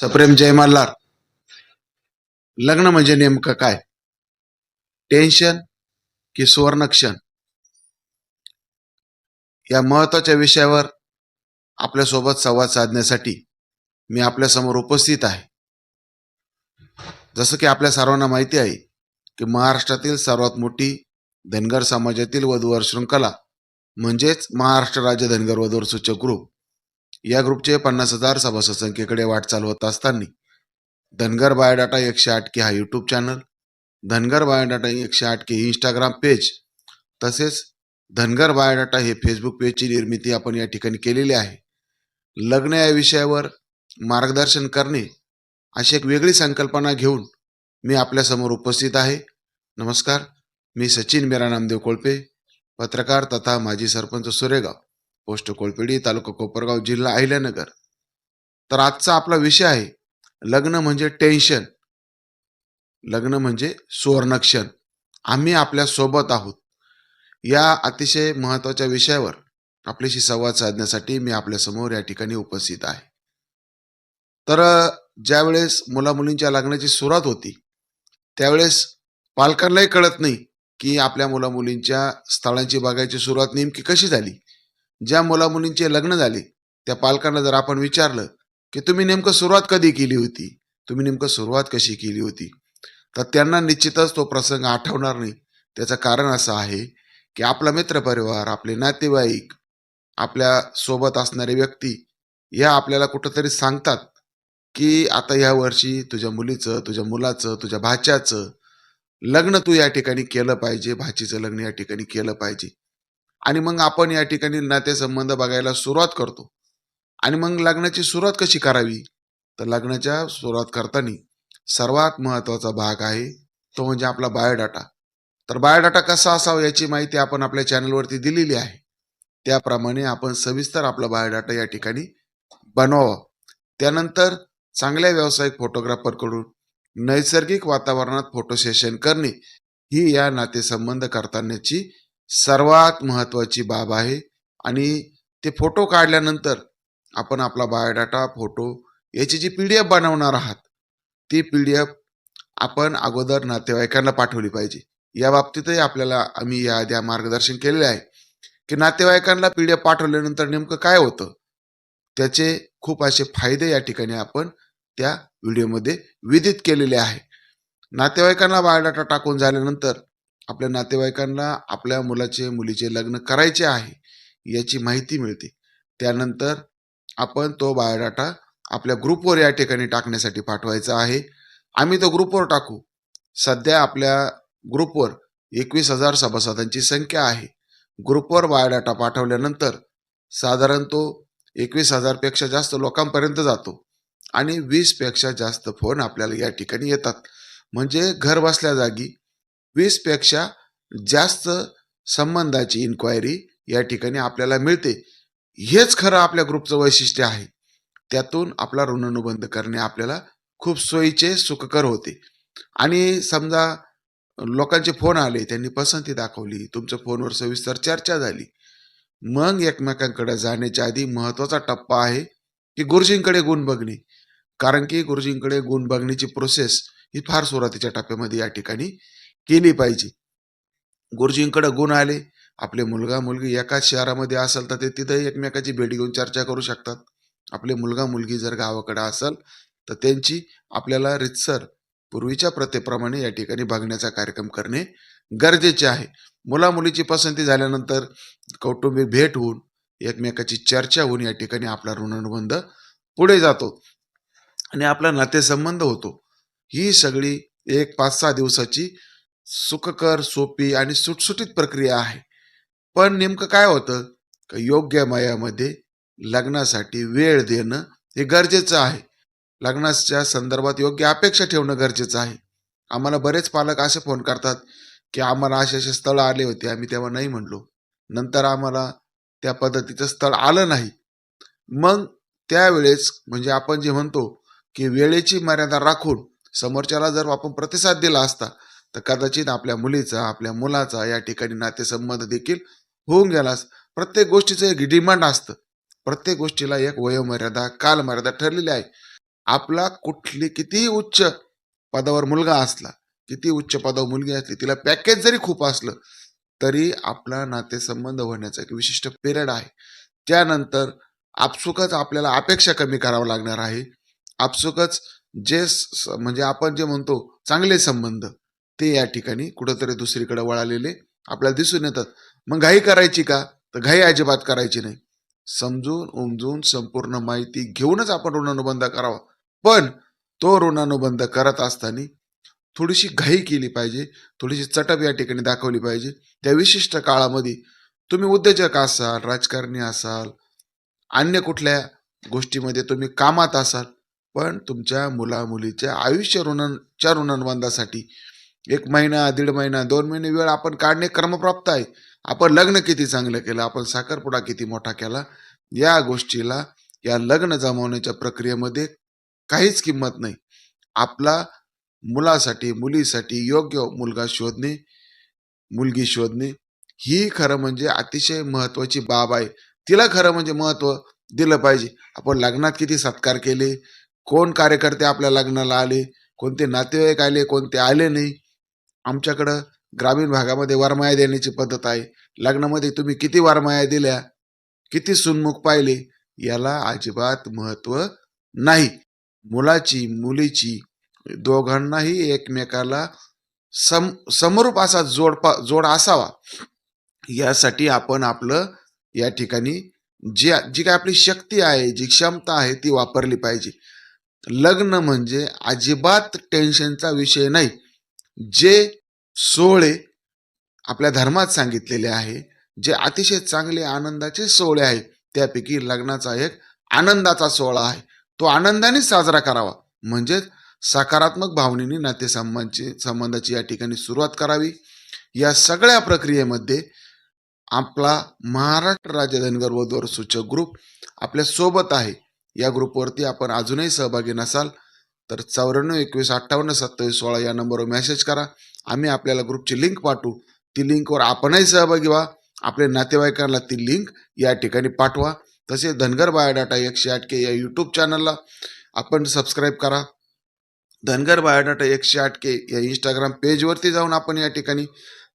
सप्रेम जय मल्हार. लग्न म्हणजे नेमकं काय? टेन्शन की सुवर्णक्षण या महत्त्वाच्या विषयावर आपल्यासोबत संवाद साधण्यासाठी मी आपल्यासमोर उपस्थित आहे. जसं की आपल्या सर्वांना माहिती आहे की महाराष्ट्रातील सर्वात मोठी धनगर समाजातील वधूवर शृंखला म्हणजेच महाराष्ट्र राज्य धनगर वधूवर सूचक ग्रुप या ग्रुपचे पन्नास हजार सभासद संख्येकडे वाटचाल होत असताना धनगर बायोडाटा एकशे आठ के हा यूट्यूब चॅनल धनगर बायोडाटा एकशे आठ के इंस्टाग्राम पेज तसेच धनगर बायोडाटा हे फेसबुक पेजची निर्मिती आपण या ठिकाणी केलेली आहे. लग्न या विषयावर मार्गदर्शन करणे अशी एक वेगळी संकल्पना घेऊन मी आपल्यासमोर उपस्थित आहे. नमस्कार मी सचिन मेरा नामदेव कोळपे पत्रकार तथा माजी सरपंच सुरेगाव. पोस्ट कोळपेडी तालुका कोपरगाव जिल्हा अहिल्यानगर. तर आजचा आपला विषय आहे लग्न म्हणजे टेन्शन लग्न म्हणजे सुवर्णक्षण. आम्ही आपल्यासोबत आहोत. या अतिशय महत्त्वाच्या विषयावर आपल्याशी संवाद साधण्यासाठी मी आपल्यासमोर या ठिकाणी उपस्थित आहे. तर ज्यावेळेस मुलामुलींच्या लग्नाची सुरुवात होती त्यावेळेस पालकांनाही कळत नाही की आपल्या मुलामुलींच्या स्थळांची बघायची सुरुवात नेमकी कशी झाली. ज्या मुलामुलींचे लग्न झाले त्या पालकांना जर आपण विचारलं की तुम्ही नेमकं सुरुवात कधी केली होती? तुम्ही नेमकं सुरुवात कशी केली होती? तर त्यांना निश्चितच तो प्रसंग आठवणार नाही. त्याचं कारण असं आहे की आपला मित्रपरिवार आपले नातेवाईक आपल्यासोबत असणारे व्यक्ती या आपल्याला कुठंतरी सांगतात की आता या वर्षी तुझ्या मुलीचं तुझ्या मुलाचं तुझ्या भाच्याचं लग्न तू या ठिकाणी केलं पाहिजे भाचीचं लग्न या ठिकाणी केलं पाहिजे. आणि मग आपण या ठिकाणी नातेसंबंध बघायला सुरुवात करतो. आणि मग लग्नाची सुरुवात कशी करावी? तर लग्नाच्या सुरुवात करताना सर्वात महत्त्वाचा भाग आहे तो म्हणजे आपला बायोडाटा. तर बायोडाटा कसा असावा याची माहिती आपण आपल्या चॅनलवरती दिलेली आहे. त्याप्रमाणे आपण सविस्तर आपला बायोडाटा या ठिकाणी बनवावा. त्यानंतर चांगल्या व्यावसायिक फोटोग्राफरकडून नैसर्गिक वातावरणात फोटो सेशन करणे ही या नातेसंबंध करतानाची सर्वात महत्त्वाची बाब आहे. आणि ते फोटो काढल्यानंतर आपण आपला बायोडाटा फोटो याची जी पी डी एफ बनवणार आहात ती पी डी एफ आपण अगोदर नातेवाईकांना पाठवली पाहिजे. या बाबतीतही आपल्याला आम्ही या आधी मार्गदर्शन केलेले आहे की नातेवाईकांना पी डी एफ पाठवल्यानंतर नेमकं काय होतं? त्याचे खूप असे फायदे या ठिकाणी आपण त्या व्हिडिओमध्ये विदित केलेले आहे. नातेवाईकांना बायोडाटा टाकून झाल्यानंतर आपल्या नातेवाईकांना आपल्या मुलाचे मुलीचे लग्न करायचे आहे याची माहिती मिळते. त्यानंतर आपण तो बायोडाटा आपल्या ग्रुपवर या ठिकाणी टाकण्यासाठी पाठवायचा आहे. आम्ही तो ग्रुपवर टाकू. सध्या आपल्या ग्रुपवर एकवीस हजार सभासदांची संख्या आहे. ग्रुपवर बायोडाटा पाठवल्यानंतर साधारण तो एकवीस हजारपेक्षा जास्त लोकांपर्यंत जातो आणि वीसपेक्षा जास्त फोन आपल्याला या ठिकाणी येतात. म्हणजे घर बसल्या जागी वीसपेक्षा जास्त संबंधाची इन्क्वायरी या ठिकाणी आपल्याला मिळते. हेच खरं आपल्या ग्रुपचं वैशिष्ट्य आहे. त्यातून आपला ऋणानुबंध करणे आपल्याला खूप सोयीचे सुखकर होते. आणि समजा लोकांचे फोन आले त्यांनी पसंती दाखवली तुमच्या फोनवर सविस्तर चर्चा झाली. मग एकमेकांकडे जाण्याच्या आधी महत्त्वाचा टप्पा आहे की गुरुजींकडे गुण बघणे. कारण की गुरुजींकडे गुण बघण्याची प्रोसेस ही फार सुरुवातीच्या टप्प्यामध्ये या ठिकाणी केली पाहिजे. गुरुजींकडे गुण आले. आपले मुलगा मुलगी एकाच शहरामध्ये असेल तर ते तिथेही एकमेकाची भेट घेऊन चर्चा करू शकतात. आपले मुलगा मुलगी जर गावाकडे असेल तर त्यांची आपल्याला रितसर पूर्वीच्या प्रथेप्रमाणे या ठिकाणी बघण्याचा कार्यक्रम करणे गरजेचे आहे. मुला मुलीची पसंती झाल्यानंतर कौटुंबिक भेट होऊन एकमेकाची चर्चा होऊन या ठिकाणी आपला ऋणानुबंध पुढे जातो आणि आपला नातेसंबंध होतो. ही सगळी एक पाच सहा दिवसाची सुखकर सोपी आणि सुटसुटीत प्रक्रिया आहे. पण नेमकं काय होतं? का योग्य मयामध्ये लग्नासाठी वेळ देणं हे गरजेचं आहे. लग्नाच्या संदर्भात योग्य अपेक्षा ठेवणं गरजेचं आहे. आम्हाला बरेच पालक असे फोन करतात की आम्हाला असे असे स्थळ आले होते आम्ही तेव्हा नाही म्हणलो. नंतर आम्हाला त्या पद्धतीचं स्थळ आलं नाही. मग त्यावेळेस म्हणजे आपण जे म्हणतो की वेळेची मर्यादा राखून समोरच्याला जर आपण प्रतिसाद दिला असता तर कदाचित आपल्या मुलीचा आपल्या मुलाचा या ठिकाणी नातेसंबंध देखील होऊन गेलास प्रत्येक गोष्टीचं एक डिमांड असतं. प्रत्येक गोष्टीला एक वयोमर्यादा कालमर्यादा ठरलेली आहे. आपला कुठली कितीही उच्च पदावर मुलगा असला किती उच्च पदावर मुलगी असली तिला पॅकेज जरी खूप असलं तरी आपला नातेसंबंध होण्याचा एक विशिष्ट पिरियड आहे. त्यानंतर आपसुकच आपल्याला अपेक्षा कमी करावं लागणार आहे. आपसुकच जे स- स- म्हणजे आपण जे म्हणतो चांगले संबंध ते या ठिकाणी कुठंतरी दुसरीकडे वळालेले आपल्याला दिसून येतात. मग घाई करायची का? तर घाई अजिबात करायची नाही. समजून उमजून संपूर्ण माहिती घेऊनच आपण ऋणानुबंध करावा. पण तो ऋणानुबंध करत असताना थोडीशी घाई केली पाहिजे थोडीशी चटप या ठिकाणी दाखवली पाहिजे. त्या विशिष्ट काळामध्ये तुम्ही उद्योजक असाल राजकारणी असाल अन्य कुठल्या गोष्टीमध्ये तुम्ही कामात असाल पण तुमच्या मुला मुलीच्या आयुष्य ऋणांच्या ऋणानुबंधासाठी एक महिना दीड महिना दोन महिने वेळ आपण काढणे क्रमप्राप्त आहे. आपण लग्न किती चांगलं केलं आपण साखरपुडा किती मोठा केला या गोष्टीला या लग्न जमवण्याच्या प्रक्रियेमध्ये काहीच किंमत नाही. आपला मुलासाठी मुलीसाठी योग्य मुलगा शोधणे मुलगी शोधणे ही खरं म्हणजे अतिशय महत्वाची बाब आहे. तिला खरं म्हणजे महत्त्व दिलं पाहिजे. आपण लग्नात किती सत्कार केले कोण कार्यकर्ते आपल्या लग्नाला आले कोणते नातेवाईक आले कोणते आले नाही आमच्याकडं ग्रामीण भागामध्ये वरमाया देण्याची पद्धत आहे. लग्नामध्ये तुम्ही किती वरमाया दिल्या किती सुन्मुख पाहिले याला अजिबात महत्त्व नाही. मुलाची मुलीची दोघांनाही एकमेकाला सम समरूप असा जोडपा जोड असावा. यासाठी आपण आपलं या ठिकाणी जी जी काय आपली शक्ती आहे जी क्षमता आहे ती वापरली पाहिजे. लग्न म्हणजे अजिबात टेन्शनचा विषय नाही. जे सोहळे आपल्या धर्मात सांगितलेले आहे जे अतिशय चांगले आनंदाचे सोहळे आहेत त्यापैकी लग्नाचा एक आनंदाचा सोहळा आहे. तो आनंदाने साजरा करावा. म्हणजेच सकारात्मक भावनेने नातेसंबंधाची संबंधाची या ठिकाणी सुरुवात करावी. या सगळ्या प्रक्रियेमध्ये आपला महाराष्ट्र राज्य धनगर वधूवर सूचक ग्रुप आपल्यासोबत आहे. या ग्रुपवरती आपण अजूनही सहभागी नसाल तर चौऱ्याण्णव एकवीस अठ्ठावन्न सत्तावीस सोळा या नंबरवर मेसेज करा. आम्ही आपल्याला ग्रुपची लिंक पाठवू. ती लिंकवर आपणही सहभागी व्हा. आपल्या नातेवाईकांना ती लिंक या ठिकाणी पाठवा. तसेच धनगर बायोडाटा एकशे आठ के या यूट्यूब चॅनलला आपण सबस्क्राईब करा. धनगर बायोडाटा एकशे आठ के या इंस्टाग्राम पेजवरती जाऊन आपण या ठिकाणी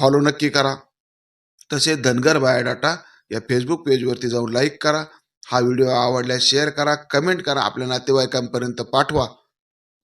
फॉलो नक्की करा. तसेच धनगर बायोडाटा या फेसबुक पेजवरती जाऊन लाईक करा. हा व्हिडिओ आवडल्यास शेअर करा कमेंट करा आपल्या नातेवाईकांपर्यंत पाठवा.